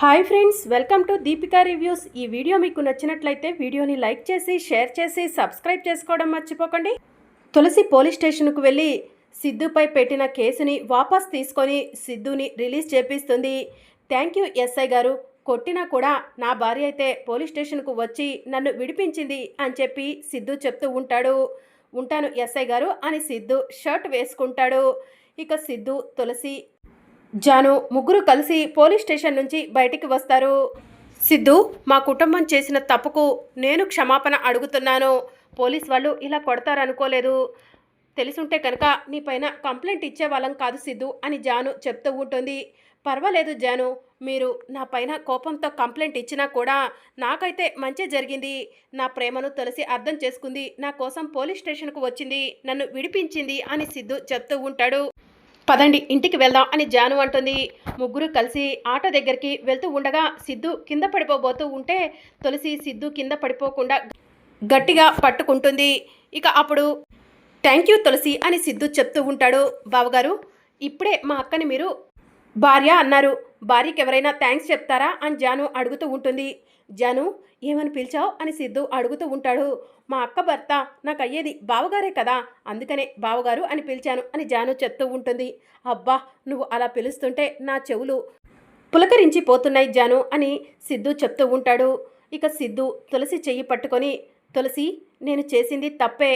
Hi friends welcome to Deepika reviews. ఈ video మీకు నచ్చినట్లయితే వీడియోని లైక్ చేసి షేర్ చేసి సబ్స్క్రైబ్ చేసుకోవడం మర్చిపోకండి. తులసి పోలీస్ స్టేషన్కు వెళ్ళి సిద్ధుపై పెట్టిన కేసుని వాపస్ తీసుకొని సిద్ధుని రిలీజ్ చేపిస్తుంది. థ్యాంక్ యూ ఎస్ఐ గారు. కొట్టినా కూడా నా భార్య అయితే పోలీస్ స్టేషన్కు వచ్చి నన్ను విడిపించింది అని చెప్పి సిద్ధు చెప్తూ ఉంటాడు. ఉంటాను ఎస్ఐ గారు అని సిద్ధు షర్ట్ వేసుకుంటాడు. ఇక సిద్ధు తులసి జాను ముగ్గురు కలిసి పోలీస్ స్టేషన్ నుంచి బయటికి వస్తారు. సిద్ధు మా కుటుంబం చేసిన తప్పుకు నేను క్షమాపణ అడుగుతున్నాను. పోలీస్ వాళ్ళు ఇలా కొడతారనుకోలేదు. తెలుసుంటే కనుక నీ పైన కంప్లైంట్ ఇచ్చే వాళ్ళం కాదు సిద్ధు అని జాను చెప్తూ ఉంటుంది. పర్వాలేదు జాను మీరు నా పైన కోపంతో కంప్లైంట్ ఇచ్చినా కూడా నాకైతే మంచి జరిగింది. నా ప్రేమను తులసి అర్థం చేసుకుంది. నా కోసం పోలీస్ స్టేషన్కు వచ్చింది. నన్ను విడిపించింది అని సిద్ధు చెప్తూ ఉంటాడు. పదండి ఇంటికి వెళ్దాం అని జాను అంటుంది. ముగ్గురు కలిసి ఆటో దగ్గరికి వెళ్తూ ఉండగా సిద్ధు కింద పడిపోబోతూ ఉంటే తులసి సిద్ధు కింద పడిపోకుండా గట్టిగా పట్టుకుంటుంది. ఇక అప్పుడు థ్యాంక్ యూ తులసి అని సిద్ధు చెప్తూ ఉంటాడు. బావగారు ఇప్పుడే మా అక్కని మీరు భార్య అన్నారు. భార్యకి ఎవరైనా థ్యాంక్స్ చెప్తారా అని జాను అడుగుతూ ఉంటుంది. జాను ఏమని పిలిచావు అని సిద్ధు అడుగుతూ ఉంటాడు. మా అక్క భర్త నాకు అయ్యేది బావగారే కదా అందుకనే బావగారు అని పిలిచాను అని జాను చెప్తూ ఉంటుంది. అబ్బా నువ్వు అలా పిలుస్తుంటే నా చెవులు పులకరించి పోతున్నాయి జాను అని సిద్ధు చెప్తూ ఉంటాడు. ఇక సిద్ధు తులసి చెయ్యి పట్టుకొని తులసి నేను చేసింది తప్పే.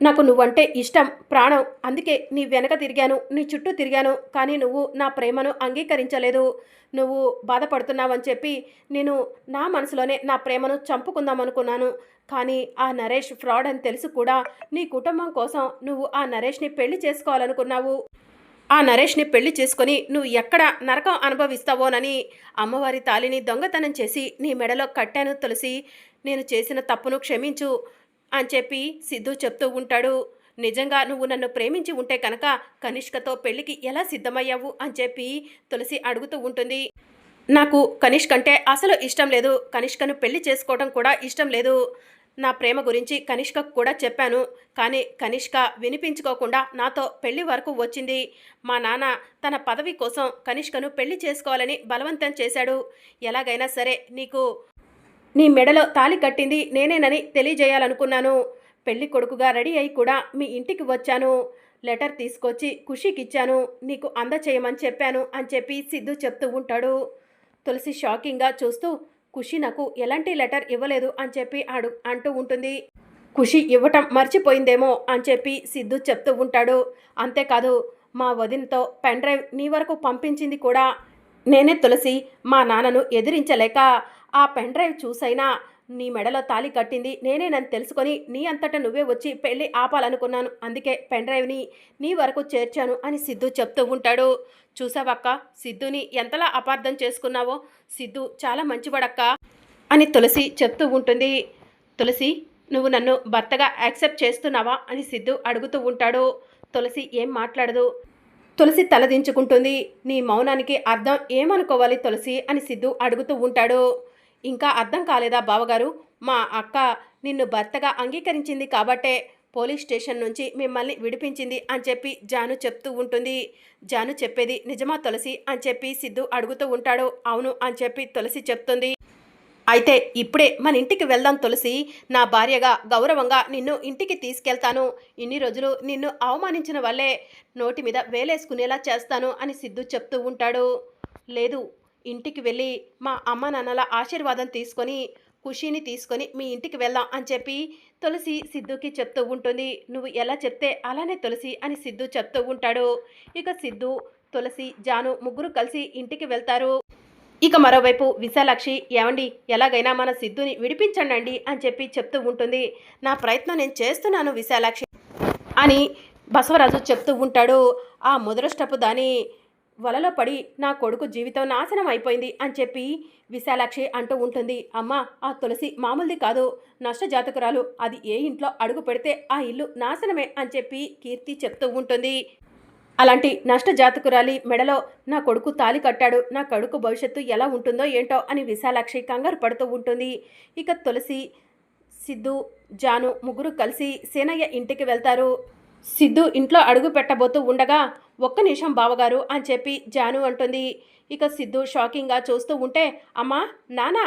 నాకు నువ్వంటే ఇష్టం ప్రాణం. అందుకే నీ వెనక తిరిగాను నీ చుట్టూ తిరిగాను. కానీ నువ్వు నా ప్రేమను అంగీకరించలేదు. నువ్వు బాధపడుతున్నావని చెప్పి నేను నా మనసులోనే నా ప్రేమను చంపుకుందాం అనుకున్నాను కానీ ఆ నరేష్ ఫ్రాడ్ అని తెలుసు కూడా. నీ కుటుంబం కోసం నువ్వు ఆ నరేష్ని పెళ్ళి చేసుకోవాలనుకున్నావు. ఆ నరేష్ని పెళ్ళి చేసుకొని నువ్వు ఎక్కడ నరకం అనుభవిస్తావోనని అమ్మవారి తాలిని దొంగతనం చేసి నీ మెడలో కట్టాను తులసి. నేను చేసిన తప్పును క్షమించు. అని చెప్పి సిద్ధు చెప్తూ ఉంటాడు. నిజంగా నువ్వు నన్ను ప్రేమించి ఉంటే కనుక కనిష్కతో పెళ్ళికి ఎలా సిద్ధమయ్యావు అని చెప్పి తులసి అడుగుతూ ఉంటుంది. నాకు కనిష్క్ అంటే అసలు ఇష్టం లేదు. కనిష్కను పెళ్ళి చేసుకోవడం కూడా ఇష్టం లేదు. నా ప్రేమ గురించి కనిష్కకు కూడా చెప్పాను. కానీ కనిష్క వినిపించుకోకుండా నాతో పెళ్ళి వరకు వచ్చింది. మా నాన్న తన పదవి కోసం కనిష్కను పెళ్ళి చేసుకోవాలని బలవంతం చేశాడు. ఎలాగైనా సరే నీకు నీ మెడలో తాలి కట్టింది నేనేనని తెలియజేయాలనుకున్నాను. పెళ్ళి కొడుకుగా రెడీ అయి కూడా మీ ఇంటికి వచ్చాను. లెటర్ తీసుకొచ్చి ఖుషికి ఇచ్చాను నీకు అందచేయమని చెప్పాను అని చెప్పి సిద్ధు చెప్తూ ఉంటాడు. తులసి షాకింగ్గా చూస్తూ ఖుషి నాకు ఎలాంటి లెటర్ ఇవ్వలేదు అని చెప్పి అడు అంటూ ఉంటుంది. ఖుషి ఇవ్వటం మర్చిపోయిందేమో అని చెప్పి సిద్ధు చెప్తూ ఉంటాడు. అంతేకాదు మా వదినతో పెన్ డ్రైవ్ నీ వరకు పంపించింది కూడా నేనే తులసి మా నాన్నను ఎదిరించలేక ఆ పెన్ డ్రైవ్ చూసైనా నీ మెడలో తాళి కట్టింది నేనే నన్ను తెలుసుకొని నీ అంతటా నువ్వే వచ్చి పెళ్ళి ఆపాలనుకున్నాను. అందుకే పెన్ డ్రైవ్ని నీ వరకు చేర్చాను అని సిద్ధు చెప్తూ ఉంటాడు. చూసావక్క సిద్ధుని ఎంతలా అపార్థం చేసుకున్నావో? సిద్ధు చాలా మంచివాడక్క అని తులసి చెప్తూ ఉంటుంది. తులసి నువ్వు నన్ను భర్తగా యాక్సెప్ట్ చేస్తున్నావా? అని సిద్ధు అడుగుతూ ఉంటాడు. తులసి ఏం మాట్లాడదు. తులసి తలదించుకుంటుంది. నీ మౌనానికి అర్థం ఏమనుకోవాలి తులసి? అని సిద్ధు అడుగుతూ ఉంటాడు. ఇంకా అర్థం కాలేదా బావగారు? మా అక్క నిన్ను భర్తగా అంగీకరించింది కాబట్టే పోలీస్ స్టేషన్ నుంచి మిమ్మల్ని విడిపించింది అని చెప్పి జాను చెప్తూ ఉంటుంది. జాను చెప్పేది నిజమా తులసి? అని చెప్పి సిద్ధు అడుగుతూ ఉంటాడు. అవును అని చెప్పి తులసి చెప్తుంది. అయితే ఇప్పుడే మన ఇంటికి వెళ్దాం తులసి. నా భార్యగా గౌరవంగా నిన్ను ఇంటికి తీసుకెళ్తాను. ఇన్ని రోజులు నిన్ను అవమానించిన వల్లే నోటి మీద వేలేసుకునేలా చేస్తాను అని సిద్ధు చెప్తూ ఉంటాడు. లేదు ఇంటికి వెళ్ళి మా అమ్మ నాన్నల ఆశీర్వాదం తీసుకొని ఖుషీని తీసుకొని మీ ఇంటికి వెళ్దాం అని చెప్పి తులసి సిద్ధుకి చెప్తూ ఉంటుంది. నువ్వు ఎలా చెప్తే అలానే తులసి అని సిద్ధు చెప్తూ ఉంటాడు. ఇక సిద్ధు తులసి జాను ముగ్గురు కలిసి ఇంటికి వెళ్తారు. ఇక మరోవైపు విశాలాక్షి ఏమండి ఎలాగైనా మన సిద్ధుని విడిపించండి అని చెప్పి చెప్తూ ఉంటుంది. నా ప్రయత్నం నేను చేస్తున్నాను విశాలాక్షి అని బసవరాజు చెప్తూ ఉంటాడు. ఆ ముదరష్టపు దాని వలలో పడి నా కొడుకు జీవితం నాశనం అయిపోయింది అని చెప్పి విశాలాక్షి అంటూ ఉంటుంది. అమ్మ ఆ తులసి మామూలుది కాదు. నష్టజాతకురాలు అది ఏ ఇంట్లో అడుగు పెడితే ఆ ఇల్లు నాశనమే అని చెప్పి కీర్తి చెప్తూ ఉంటుంది. అలాంటి నష్ట జాతకురాలి మెడలో నా కొడుకు తాలి కట్టాడు నా కొడుకు భవిష్యత్తు ఎలా ఉంటుందో ఏంటో అని విశాలాక్షి కంగారు పడుతూ ఉంటుంది. ఇక తులసి సిద్ధు జాను ముగ్గురు కలిసి సేనయ్య ఇంటికి వెళ్తారు. సిద్ధు ఇంట్లో అడుగు పెట్టబోతూ ఉండగా ఒక్క నిమిషం బావగారు అని చెప్పి జాను అంటుంది. ఇక సిద్ధు షాకింగ్గా చూస్తూ ఉంటే అమ్మా నానా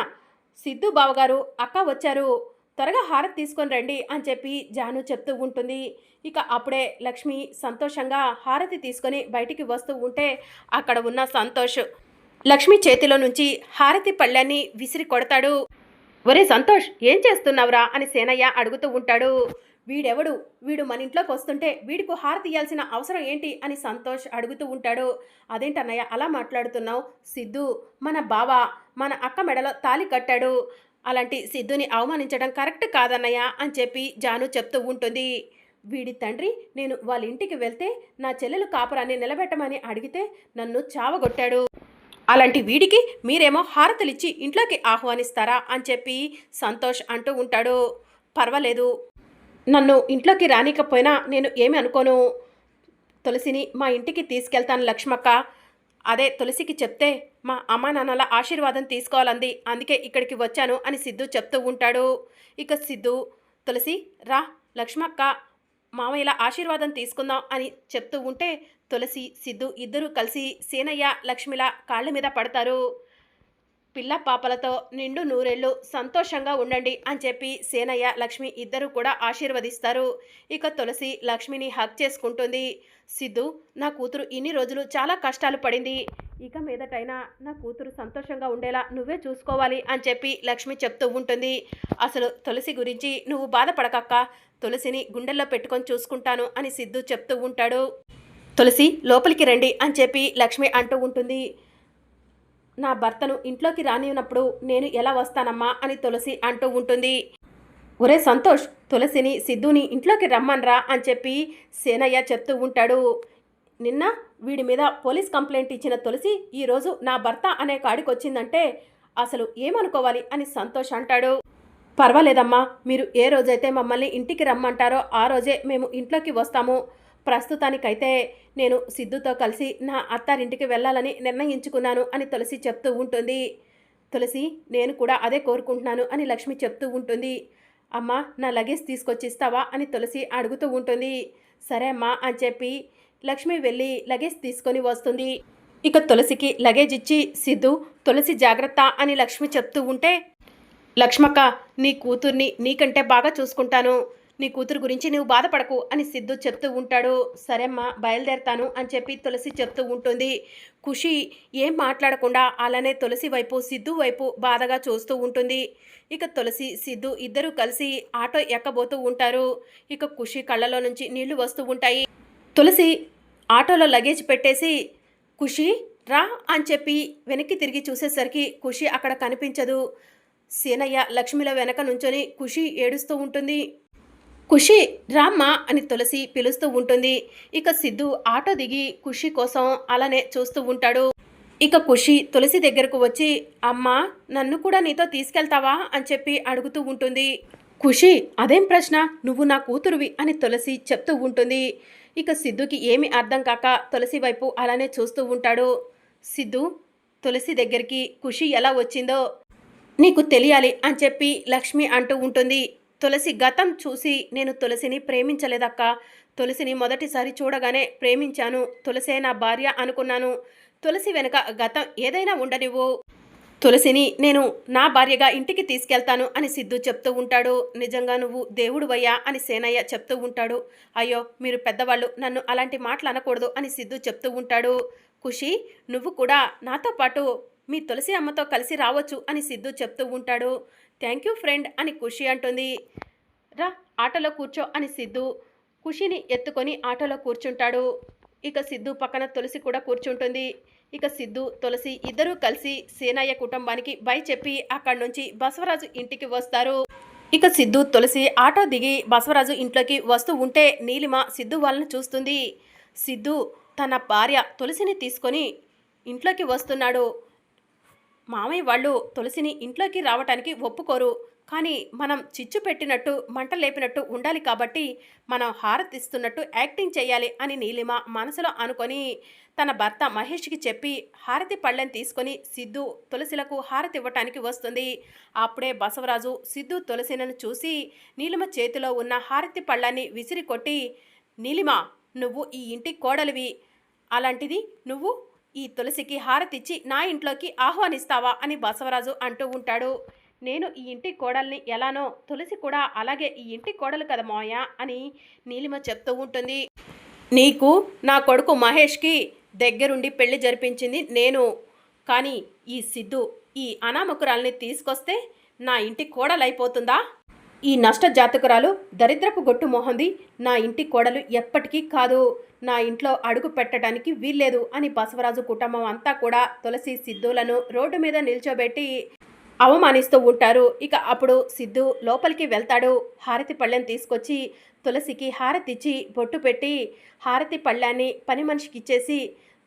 సిద్ధు బావగారు అక్క వచ్చారు. త్వరగా హారతి తీసుకొని రండి అని చెప్పి జాను చెప్తూ ఉంటుంది. ఇక అప్పుడే లక్ష్మి సంతోషంగా హారతి తీసుకొని బయటికి వస్తూ ఉంటే అక్కడ ఉన్న సంతోష్ లక్ష్మి చేతిలో నుంచి హారతి పళ్ళని విసిరి కొడతాడు. ఒరే సంతోష్ ఏం చేస్తున్నావురా? అని సేనయ్య అడుగుతూ ఉంటాడు. వీడెవడు? వీడు మన ఇంట్లోకి వస్తుంటే వీడికి హారతి ఇయ్యాల్సిన అవసరం ఏంటి? అని సంతోష్ అడుగుతూ ఉంటాడు. అదేంటన్నయ్య అలా మాట్లాడుతున్నావు? సిద్ధు మన బావ మన అక్క మెడలో తాలి కట్టాడు. అలాంటి సిద్ధుని అవమానించడం కరెక్ట్ కాదన్నయ్య అని చెప్పి జాను చెప్తూ ఉంటుంది. వీడి తండ్రి నేను వాళ్ళ ఇంటికి వెళ్తే నా చెల్లెలు కాపురాన్ని నిలబెట్టమని అడిగితే నన్ను చావగొట్టాడు. అలాంటి వీడికి మీరేమో హారతలిచ్చి ఇంట్లోకి ఆహ్వానిస్తారా అని చెప్పి సంతోష్ అంటూ ఉంటాడు. పర్వాలేదు. నన్ను ఇంట్లోకి రానికపోయినా నేను ఏమి అనుకోను. తులసిని మా ఇంటికి తీసుకెళ్తాను లక్ష్మక్క. అదే తులసికి చెప్తే మా అమ్మా నాన్నల ఆశీర్వాదం తీసుకోవాలంది అందుకే ఇక్కడికి వచ్చాను అని సిద్ధు చెప్తూ ఉంటాడు. ఇక సిద్ధు తులసి రా లక్ష్మక్క మామయ్యల ఆశీర్వాదం తీసుకుందాం అని చెప్తూ ఉంటే తులసి సిద్ధు ఇద్దరూ కలిసి సీనయ్య లక్ష్మిల కాళ్ళ మీద పడతారు. పిల్ల పాపలతో నిండు నూరేళ్ళు సంతోషంగా ఉండండి అని చెప్పి సేనయ్య లక్ష్మి ఇద్దరు కూడా ఆశీర్వదిస్తారు. ఇక తులసి లక్ష్మిని హక్ చేసుకుంటుంది. సిద్ధు నా కూతురు ఇన్ని రోజులు చాలా కష్టాలు పడింది. ఇక మీదటైనా నా కూతురు సంతోషంగా ఉండేలా నువ్వే చూసుకోవాలి అని చెప్పి లక్ష్మి చెప్తూ ఉంటుంది. అసలు తులసి గురించి నువ్వు బాధపడకక్క. తులసిని గుండెల్లో పెట్టుకొని చూసుకుంటాను అని సిద్ధు చెప్తూ ఉంటాడు. తులసి లోపలికి రండి అని చెప్పి లక్ష్మి అంటూ ఉంటుంది. నా భర్తను ఇంట్లోకి రానివ్వనప్పుడు నేను ఎలా వస్తానమ్మా అని తులసి అంటూ ఉంటుంది. ఒరే సంతోష్ తులసిని సిద్ధుని ఇంట్లోకి రమ్మన్రా అని చెప్పి సేనయ్య చెప్తూ ఉంటాడు. నిన్న వీడి మీద పోలీస్ కంప్లైంట్ ఇచ్చిన తులసి ఈరోజు నా భర్త అనే కాడికి వచ్చిందంటే అసలు ఏమనుకోవాలి అని సంతోష్ అంటాడు. పర్వాలేదమ్మా మీరు ఏ రోజైతే మమ్మల్ని ఇంటికి రమ్మంటారో ఆ రోజే మేము ఇంట్లోకి వస్తాము. ప్రస్తుతానికైతే నేను సిద్ధుతో కలిసి నా అత్తారింటికి వెళ్ళాలని నిర్ణయించుకున్నాను అని తులసి చెప్తూ ఉంటుంది. తులసి నేను కూడా అదే కోరుకుంటున్నాను అని లక్ష్మి చెప్తూ ఉంటుంది. అమ్మా నా లగేజ్ తీసుకొచ్చి ఇస్తావా అని తులసి అడుగుతూ ఉంటుంది. సరే అమ్మా అని చెప్పి లక్ష్మి వెళ్ళి లగేజ్ తీసుకొని వస్తుంది. ఇక తులసికి లగేజ్ ఇచ్చి సిద్ధు తులసి జాగ్రత్త అని లక్ష్మి చెప్తూ ఉంటే లక్ష్మక్క నీ కూతుర్ని నీకంటే బాగా చూసుకుంటాను. నీ కూతురు గురించి నువ్వు బాధపడకు అని సిద్ధు చెప్తూ ఉంటాడు. సరేమ్మా బయలుదేరతాను అని చెప్పి తులసి చెప్తూ ఉంటుంది. ఖుషి ఏం మాట్లాడకుండా అలానే తులసి వైపు సిద్ధు వైపు బాధగా చూస్తూ ఉంటుంది. ఇక తులసి సిద్ధు ఇద్దరూ కలిసి ఆటో ఎక్కబోతూ ఉంటారు. ఇక ఖుషి కళ్ళలో నుంచి నీళ్ళు వస్తూ ఉంటాయి. తులసి ఆటోలో లగేజ్ పెట్టేసి ఖుషి రా అని చెప్పి వెనక్కి తిరిగి చూసేసరికి ఖుషి అక్కడ కనిపించదు. సీనయ్య లక్ష్మిల వెనక నుంచొని ఖుషి ఏడుస్తూ ఉంటుంది. ఖుషి రామ్మా అని తులసి పిలుస్తూ ఉంటుంది. ఇక సిద్ధు ఆటో దిగి ఖుషి కోసం అలానే చూస్తూ ఉంటాడు. ఇక ఖుషి తులసి దగ్గరకు వచ్చి అమ్మా నన్ను కూడా నీతో తీసుకెళ్తావా? అని చెప్పి అడుగుతూ ఉంటుంది. ఖుషి అదేం ప్రశ్న? నువ్వు నా కూతురువి అని తులసి చెప్తూ ఉంటుంది. ఇక సిద్ధుకి ఏమి అర్థం కాక తులసి వైపు అలానే చూస్తూ ఉంటాడు. సిద్ధు తులసి దగ్గరికి ఖుషి ఎలా వచ్చిందో నీకు తెలియాలి అని చెప్పి లక్ష్మి అంటూ ఉంటుంది. తులసి గతం చూసి నేను తులసిని ప్రేమించలేదక్క. తులసిని మొదటిసారి చూడగానే ప్రేమించాను. తులసే నా భార్య అనుకున్నాను. తులసి వెనుక గతం ఏదైనా ఉండనివ్వు. తులసిని నేను నా భార్యగా ఇంటికి తీసుకెళ్తాను అని సిద్ధు చెప్తూ ఉంటాడు. నిజంగా నువ్వు దేవుడువయ్యా అని సేనయ్య చెప్తూ ఉంటాడు. అయ్యో మీరు పెద్దవాళ్ళు నన్ను అలాంటి మాటలు అనకూడదు అని సిద్ధు చెప్తూ ఉంటాడు. ఖుషి నువ్వు కూడా నాతో పాటు మీ తులసి అమ్మతో కలిసి రావచ్చు అని సిద్ధు చెప్తూ ఉంటాడు. థ్యాంక్ యూ ఫ్రెండ్ అని ఖుషి అంటుంది. రా ఆటోలో కూర్చో అని సిద్ధు ఖుషిని ఎత్తుకొని ఆటోలో కూర్చుంటాడు. ఇక సిద్ధు పక్కన తులసి కూడా కూర్చుంటుంది. ఇక సిద్ధు తులసి ఇద్దరూ కలిసి సేనయ్య కుటుంబానికి బై చెప్పి అక్కడి నుంచి బసవరాజు ఇంటికి వస్తారు. ఇక సిద్ధు తులసి ఆటో దిగి బసవరాజు ఇంట్లోకి వస్తూ ఉంటే నీలిమ సిద్ధు వాళ్ళని చూస్తుంది. సిద్ధు తన భార్య తులసిని తీసుకొని ఇంట్లోకి వస్తున్నాడు. మామయ్య వాళ్ళు తులసిని ఇంట్లోకి రావటానికి ఒప్పుకోరు. కానీ మనం చిచ్చు పెట్టినట్టు మంట లేపినట్టు ఉండాలి కాబట్టి మనం హారతిస్తున్నట్టు యాక్టింగ్ చేయాలి అని నీలిమ మనసులో అనుకొని తన భర్త మహేష్కి చెప్పి హారతి పళ్ళెని తీసుకొని సిద్ధు తులసిలకు హారతి ఇవ్వటానికి వస్తుంది. అప్పుడే బసవరాజు సిద్ధు తులసిలను చూసి నీలిమ చేతిలో ఉన్న హారతి పళ్ళాన్ని విసిరి కొట్టి నీలిమ నువ్వు ఈ ఇంటి కోడలివి. అలాంటిది నువ్వు ఈ తులసికి హారతిచ్చి నా ఇంట్లోకి ఆహ్వానిస్తావా అని బసవరాజు అంటూ ఉంటాడు. నేను ఈ ఇంటి కోడల్ని ఎలానో తులసి కూడా అలాగే ఈ ఇంటి కోడలు కదా మోయ అని నీలిమ చెప్తూ ఉంటుంది. నీకు నా కొడుకు మహేష్కి దగ్గరుండి పెళ్ళి జరిపించింది నేను. కానీ ఈ సిద్ధు ఈ అనామకురాల్ని తీసుకొస్తే నా ఇంటి కోడలైపోతుందా? ఈ నష్ట జాతకురాలు దరిద్రపు గొట్టు మొహంది. నా ఇంటి కోడలు ఎప్పటికీ కాదు. నా ఇంట్లో అడుగు పెట్టడానికి వీల్లేదు అని బసవరాజు కుటుంబం అంతా కూడా తులసి సిద్ధులను రోడ్డు మీద నిల్చోబెట్టి అవమానిస్తూ ఉంటారు. ఇక అప్పుడు సిద్ధు లోపలికి వెళ్తాడు. హారతి పళ్ళెం తీసుకొచ్చి తులసికి హారతిచ్చి బొట్టు పెట్టి హారతి పళ్ళాన్ని పని మనిషికి ఇచ్చేసి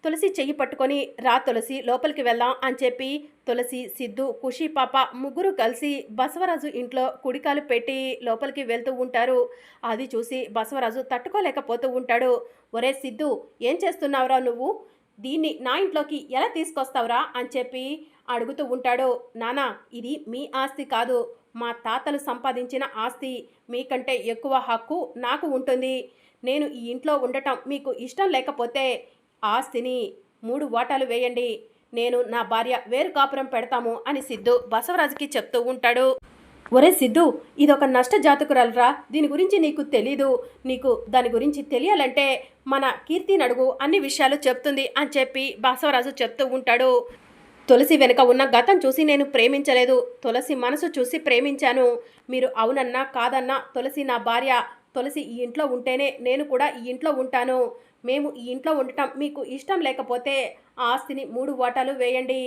తులసి చెయ్యి పట్టుకొని రా తులసి లోపలికి వెళ్దాం అని చెప్పి తులసి సిద్ధు ఖుషి పాప ముగ్గురు కలిసి బసవరాజు ఇంట్లో కుడికాలు పెట్టి లోపలికి వెళ్తూ ఉంటారు. అది చూసి బసవరాజు తట్టుకోలేకపోతూ ఉంటాడు. ఒరే సిద్ధు ఏం చేస్తున్నావురా నువ్వు? దీన్ని నా ఇంట్లోకి ఎలా తీసుకొస్తావురా? అని చెప్పి అడుగుతూ ఉంటాడు. నానా ఇది మీ ఆస్తి కాదు. మా తాతలు సంపాదించిన ఆస్తి. మీకంటే ఎక్కువ హక్కు నాకు ఉంటుంది. నేను ఈ ఇంట్లో ఉండటం మీకు ఇష్టం లేకపోతే ఆస్తిని మూడు వాటాలు వేయండి. నేను నా భార్య వేరు కాపురం పెడతాము అని సిద్ధు బసవరాజుకి చెప్తూ ఉంటాడు. ఒరే సిద్ధు ఇదొక నష్ట జాతకురాలరా దీని గురించి నీకు తెలీదు. నీకు దాని గురించి తెలియాలంటే మన కీర్తి నడుగు అన్ని విషయాలు చెప్తుంది అని చెప్పి బసవరాజు చెప్తూ ఉంటాడు. తులసి వెనుక ఉన్న గతం చూసి నేను ప్రేమించలేదు. తులసి మనసు చూసి ప్రేమించాను. మీరు అవునన్నా కాదన్నా తులసి నా భార్య. తులసి ఈ ఇంట్లో ఉంటేనే నేను కూడా ఈ ఇంట్లో ఉంటాను. మేము ఈ ఇంట్లో ఉండటం మీకు ఇష్టం లేకపోతే ఆ ఆస్తిని మూడు ఓటాలు వేయండి.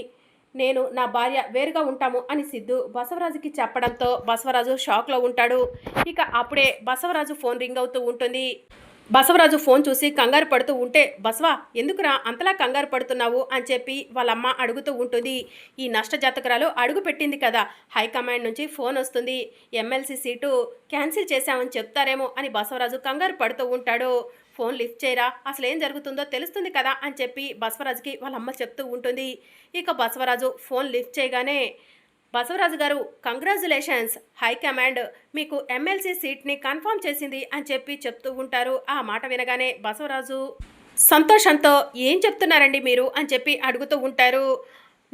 నేను నా భార్య వేరుగా ఉంటాము అని సిద్ధు బసవరాజుకి చెప్పడంతో బసవరాజు షాక్లో ఉంటాడు. ఇక అప్పుడే బసవరాజు ఫోన్ రింగ్ అవుతూ ఉంటుంది. బసవరాజు ఫోన్ చూసి కంగారు పడుతూ ఉంటే బసవా ఎందుకురా అంతలా కంగారు పడుతున్నావు? అని చెప్పి వాళ్ళమ్మ అడుగుతూ ఉంటుంది. ఈ నష్ట జాతకురాలు అడుగు పెట్టింది కదా హైకమాండ్ నుంచి ఫోన్ వస్తుంది. ఎమ్మెల్సీ సీటు క్యాన్సిల్ చేశామని చెప్తారేమో అని బసవరాజు కంగారు పడుతూ ఉంటాడు. ఫోన్ లిఫ్ట్ చేయరా? అసలు ఏం జరుగుతుందో తెలుస్తుంది కదా అని చెప్పి బసవరాజుకి వాళ్ళమ్మ చెప్తూ ఉంటుంది. ఇక బసవరాజు ఫోన్ లిఫ్ట్ చేయగానే బసవరాజు గారు కంగ్రాచులేషన్స్. హైకమాండ్ మీకు ఎమ్మెల్సీ సీట్ని కన్ఫర్మ్ చేసింది అని చెప్పి చెప్తూ ఉంటారు. ఆ మాట వినగానే బసవరాజు సంతోషంతో ఏం చెప్తున్నారండి మీరు? అని చెప్పి అడుగుతూ ఉంటారు.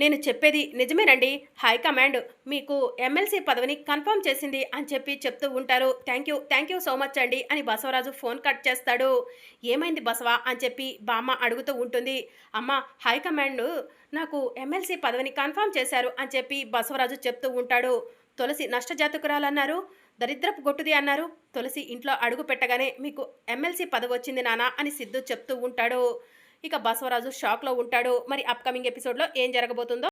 నేను చెప్పేది నిజమేనండి. హై కమాండ్ మీకు ఎమ్మెల్సీ పదవిని కన్ఫర్మ్ చేసింది అని చెప్పి చెప్తూ ఉంటారు. Thank you thank you so much అండి అని బసవరాజు ఫోన్ కట్ చేస్తాడు. ఏమైంది బసవా అని చెప్పి బామ్మ అడుగుతూ ఉంటుంది. అమ్మ హైకమాండ్ నాకు ఎమ్మెల్సీ పదవిని కన్ఫర్మ్ చేశారు అని చెప్పి బసవరాజు చెప్తూ ఉంటాడు. తులసి నష్టజాతకురాలన్నారు దరిద్రపు గొట్టుది అన్నారు. తులసి ఇంట్లో అడుగు పెట్టగానే మీకు ఎమ్మెల్సీ పదవి వచ్చింది నానా అని సిద్ధు చెప్తూ ఉంటాడు. ఇక బసవరాజు షాక్లో ఉంటాడు. మరి అప్కమింగ్ ఎపిసోడ్లో ఏం జరగబోతుందో